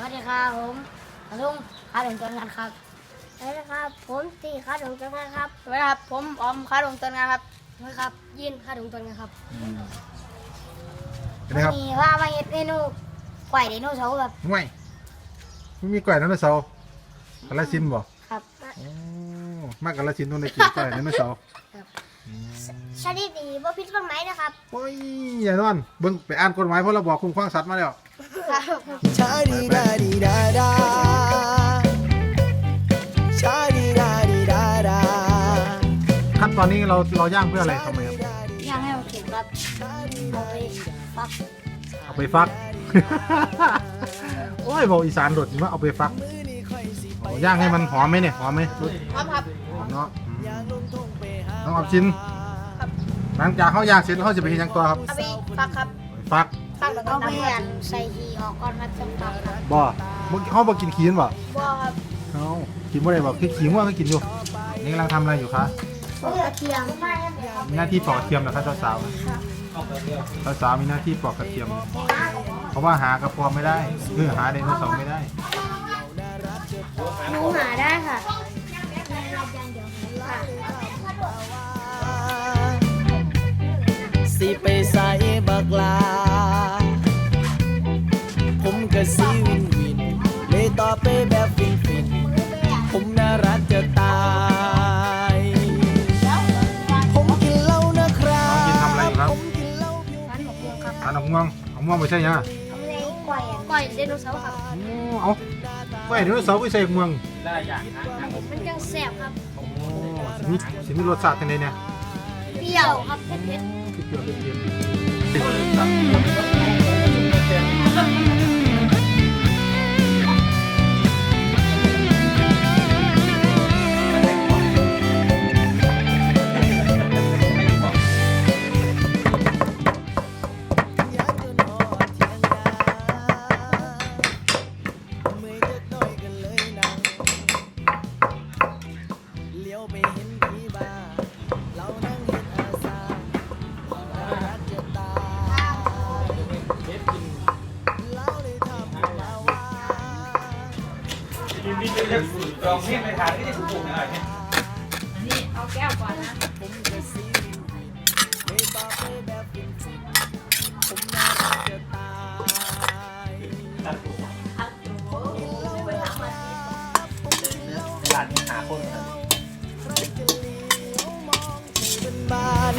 วัสดีครับผมลุงคาดงจนงานครับสวัสดีครับ ผมตีคาดงจนงานครับสวัสดีครับ ผมออมคาดงจนงานครับสวัสดีครับ ยินคาดงจนงานครับเป็นไงครับมีว่ามาเฮ็ดเมนูไก่ไดโนเสาร์ครับห่วยไม่มีก่อยไดโนเสาร์กาลสินธุ์บ่ครับโอ้มากกาลสินธุ์ต้องได้กินก่อยไดโนเสาร์ชนิดดีบ่พิษต้นไม้นะครับโอ้ยอย่านอนเบิ่งไปอ่านกฎหมายพรบคุ้มครองสัตว์มาแล้ว ชาดีดาดีดาดาชาดีดาดีดาดาขั้นตอนนี้เราเราย่างเพื่ออะไรทำไมครับย่างให้มันสุกครับเอาไปฟักเอาไปฟัก โอ้ยบอกอีสานโดดจริงว่าเอาไปฟักโอ้ย่างให้มันหอมไหมเนี่ยหอมไหมรสพร้อมครับหอมเนาะอืมน้องเอาชิ้น หลังจากเขาย่างเสร็จแล้วเขาจะไปเห็นยังตัวครับเอาไปฟักครับไปฟักฟัก แล้วก็เอาไปอันใส่หีออกก่อนครับจังฟักครับบ่บ่เขาบ่กินขี้นบ่บ่ครับเขากินบ่ได้บ่คือขี้ง่วงก็กินอยู่นี่กำลังทำอะไรอยู่คะกระเทียมมีหน้าที่ปอกกระเทียมเหรอคะสาวๆสาวๆมีหน้าที่ปอกกระเทียม เพราะว่าหากระพอมไม่ได้คือหาไดโนเสาร์ไม่ได้ หนูหาได้ค่ะสิ ผมก็สิวินวินเลยตอบไปแบบฟินฟินผมน่ารักจะตาย ผมกินเหล้านะครับ น้องกินทำอะไรอยู่ครับ ผมกินเหล้าผิวร้านของม่วงครับทานเอาม่วงเอาม่วงไปใช่ยังทำเลยก่อยก่อยไดโนเสาร์ครับ โอ้เอาไปไดโนเสาร์ไปใส่ม่วงมันจังแสบครับโอ้สิมีสิมีรสชาติจังไดเนี่ยเปรี้ยวครับเผ็ดเปรี้ยว ๆ เผ็ดหบ้าน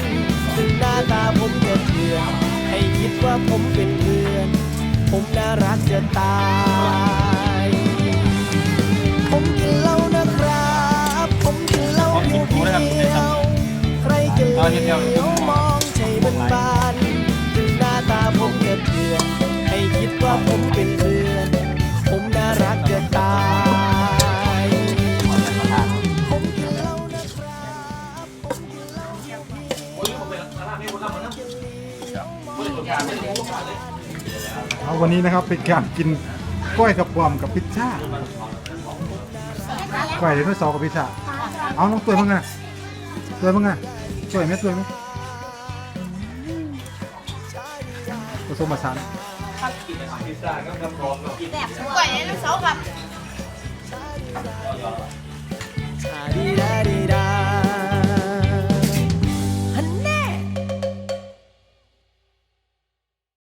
ถึงหน้าตาผมจะเถื่อนให้คิดว่าผมเป็นเพื่อน ผมน่ารักจะตาย ล้าเพียวเพียวใครจะเลี้ยวมองใช่เป็นบานถึงหน้าตาผมจะเถื่อนให้คิดว่าผมเป็นเพื่อน ผมน่ารักจะตายผมกินเหล้านะครับผมกินเหล้าเพียวเพียวเอาวันนี้นะครับเป็นการกินกล้วยกับปอมกับพิซซ่ากล้วยไดโนเสาร์กับพิซซ่า เอาน้องตัวมั้งไงตัวมั้งไงตัวไหมตัวไหมผสมผสานก่อยไดโนเสาร์ครับชาดีดาดีดา